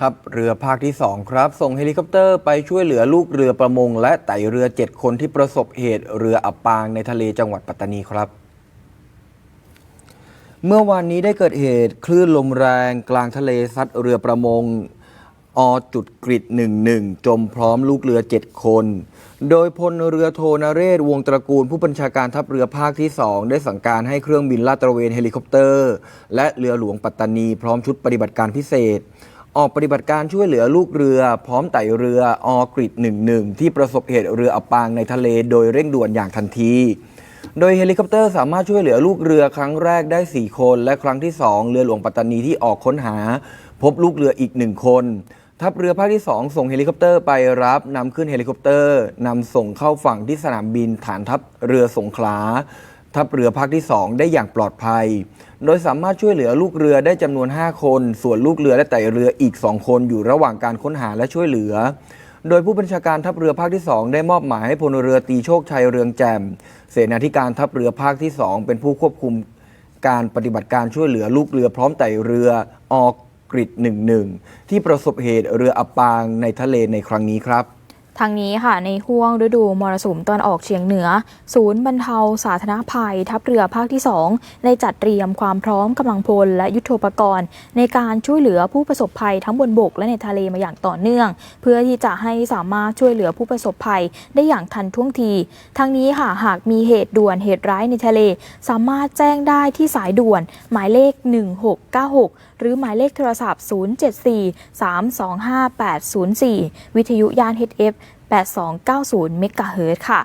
ทัพเรือภาคที่ 2 ครับ ส่งเฮลิคอปเตอร์ไปช่วยเหลือลูกเรือประมง และไต่เรือ 7 คนที่ประสบเหตุเรืออับปางในทะเลจังหวัดปัตตานีครับ เมื่อวานนี้ได้เกิดเหตุคลื่นลมแรงกลางทะเลซัดเรือประมงอจุดกริด11 จมพร้อมลูกเรือ 7 คน โดยพลเรือโทนเรศวงตระกูลผู้บัญชาการทัพเรือภาคที่ 2 ได้สั่งการให้เครื่องบินลาดตระเวนเฮลิคอปเตอร์ และเรือหลวงปัตตานีพร้อมชุดปฏิบัติการพิเศษ ออกปฏิบัติการช่วยเหลือลูกเรือ พร้อมไต่เรืออกริด11 ที่ประสบเหตุเรืออับปางในทะเลโดยเร่งด่วนอย่างทันที โดยเฮลิคอปเตอร์สามารถช่วยเหลือลูกเรือครั้งแรกได้ 4 คน และครั้งที่ 2 เรือหลวงปัตตานีที่ออกค้นหา พบลูกเรืออีกหนึ่งคนทัพเรือภาคที่ 2 ส่งเฮลิคอปเตอร์ไปรับนำขึ้นเฮลิคอปเตอร์นำส่งเข้าฝั่งที่สนามบินฐานทัพเรือสงขลา ทัพเรือภาคที่ 2 ได้อย่างปลอดภัย โดยสามารถช่วยเหลือลูกเรือได้จำนวน 5 คน ส่วนลูกเรือและไต่เรืออีก 2 คนอยู่ระหว่างการค้นหาและช่วยเหลือ โดยผู้บัญชาการทัพเรือภาคที่ 2 ได้มอบหมายให้พลเรือตีโชคชัยเรืองแจ่ม เสนาธิการทัพเรือภาคที่ 2 เป็นผู้ควบคุมการปฏิบัติการช่วยเหลือลูกเรือพร้อมไต่เรือออกกริด11 ที่ประสบเหตุเรืออับปางในทะเลในครั้งนี้ครับ ทางนี้ค่ะในห่วงฤดูมรสุมตอนออกเฉียงเหนือ ศูนย์บรรเทาสาธารณภัย ทัพเรือภาคที่ 2 ได้จัดเตรียมความพร้อมกำลังพลและยุทโธปกรณ์ ในการช่วยเหลือผู้ประสบภัยทั้งบนบกและในทะเลมาอย่างต่อเนื่อง เพื่อที่จะให้สามารถช่วยเหลือผู้ประสบภัยได้อย่างทันท่วงที ทั้งนี้ค่ะหากมีเหตุด่วนเหตุร้ายในทะเล สามารถแจ้งได้ที่สายด่วน หมายเลข 1696 หรือหมายเลขโทรศัพท์ 074 325 804 วิทยุยาน HF 8290 เมกะเฮิรตซ์ค่ะ